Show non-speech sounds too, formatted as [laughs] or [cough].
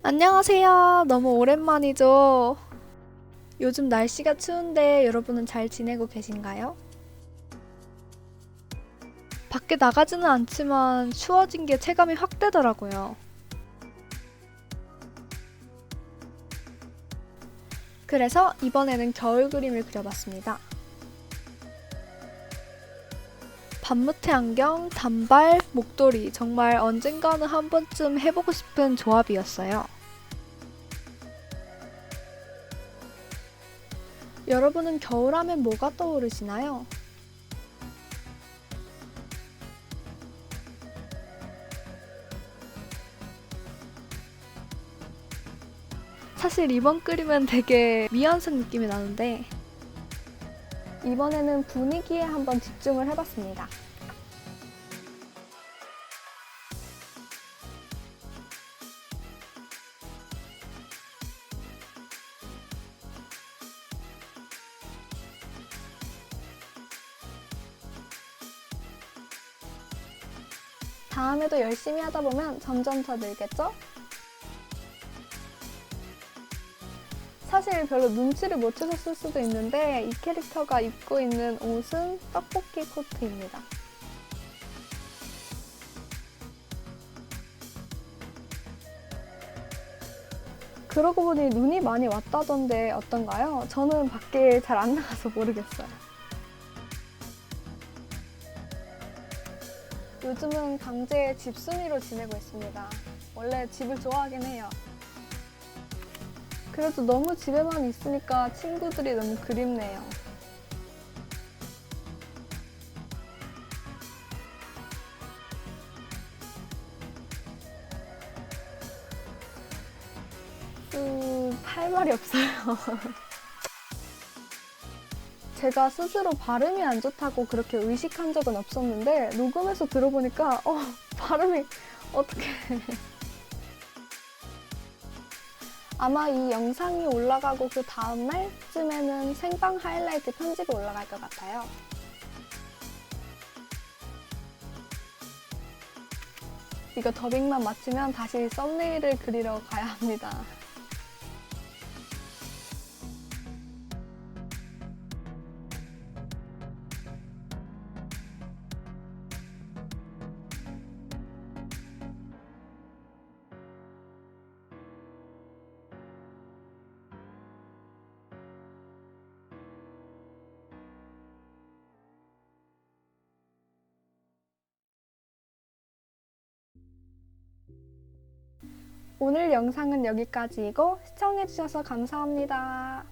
안녕하세요. 너무 오랜만이죠. 요즘 날씨가 추운데 여러분은 잘 지내고 계신가요? 밖에 나가지는 않지만 추워진 게 체감이 확 되더라고요. 그래서 이번에는 겨울 그림을 그려봤습니다. 반무태 안경, 단발, 목도리 정말 언젠가는 한 번쯤 해보고 싶은 조합이었어요. 여러분은 겨울하면 뭐가 떠오르시나요? 사실 이번 그림은 되게 미완성 느낌이 나는데 이번에는 분위기에 한번 집중을 해봤습니다. 다음에도 열심히 하다 보면 점점 더 늘겠죠? 사실 별로 눈치를 못 채셨을 수도 있는데 이 캐릭터가 입고 있는 옷은 떡볶이 코트입니다. 그러고 보니 눈이 많이 왔다던데 어떤가요? 저는 밖에 잘 안 나가서 모르겠어요. 요즘은 강제 집순이로 지내고 있습니다. 원래 집을 좋아하긴 해요. 그래도 너무 집에만 있으니까 친구들이 너무 그립네요. 음, 할 말이 없어요. [laughs] 제가 스스로 발음이 안 좋다고 그렇게 의식한 적은 없었는데 녹음해서 들어보니까 어, 발음이 어떻게 아마 이 영상이 올라가고 그 다음 날쯤에는 생방 하이라이트 편집이 올라갈 것 같아요. 이거 더빙만 마치면 다시 썸네일을 그리러 가야 합니다. 오늘 영상은 여기까지이고 시청해주셔서 감사합니다.